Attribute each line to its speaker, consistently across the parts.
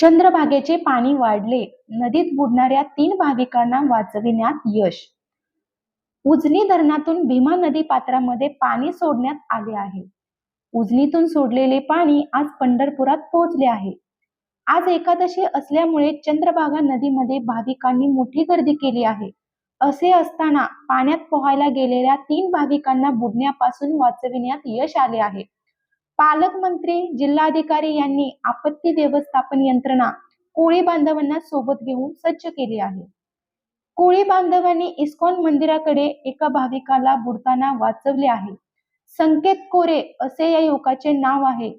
Speaker 1: चंद्रभागेचे पाणी वाढले. नदीत बुडणाऱ्या तीन भाविकांना वाचविण्यात यश. उजनी धरणातून भीमा नदी पात्रामध्ये पाणी सोडण्यात आले आहे. उजनीतून सोडलेले पाणी आज पंढरपुरात पोहोचले आहे. आज एकादशी असल्यामुळे चंद्रभागा नदीमध्ये भाविकांनी मोठी गर्दी केली आहे. असे असताना पाण्यात पोहायला गेलेल्या तीन भाविकांना बुडण्यापासून वाचविण्यात यश आले आहे. पालकमंत्री जिल्हाधिकारी यांनी आपत्ती व्यवस्थापन यंत्रणा कोळी बांधवांना सोबत घेऊन सज्ज केली आहे. कोळी बांधवांनी इस्कॉन मंदिराकडे एका भाविकाला बुडताना वाचवले आहे. संकेत कोरे असे या युवकाचे नाव आहे.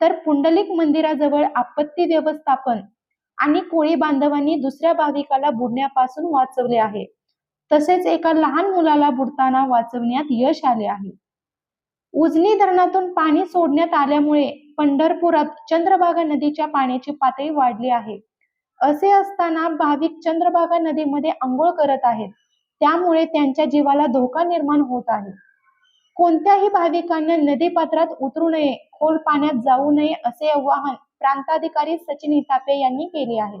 Speaker 1: तर पुंडलिक मंदिराजवळ आपत्ती व्यवस्थापन आणि कोळी बांधवांनी दुसऱ्या भाविकाला बुडण्यापासून वाचवले आहे. तसेच एका लहान मुलाला बुडताना वाचवण्यात यश आले आहे. उजनी धरणातून पाणी सोडण्यात आल्यामुळे पंढरपुरात चंद्रभागा नदीच्या पाण्याची पातळी वाढली आहे. असे असताना भाविक चंद्रभागा नदीमध्ये आंघोळ करत आहेत. त्यामुळे त्यांच्या जीवाला धोका निर्माण होत आहे. कोणत्याही भाविकांना नदी पात्रात उतरू नये खोल पाण्यात जाऊ नये असे आवाहन प्रांताधिकारी सचिन हितापे यांनी केले आहे.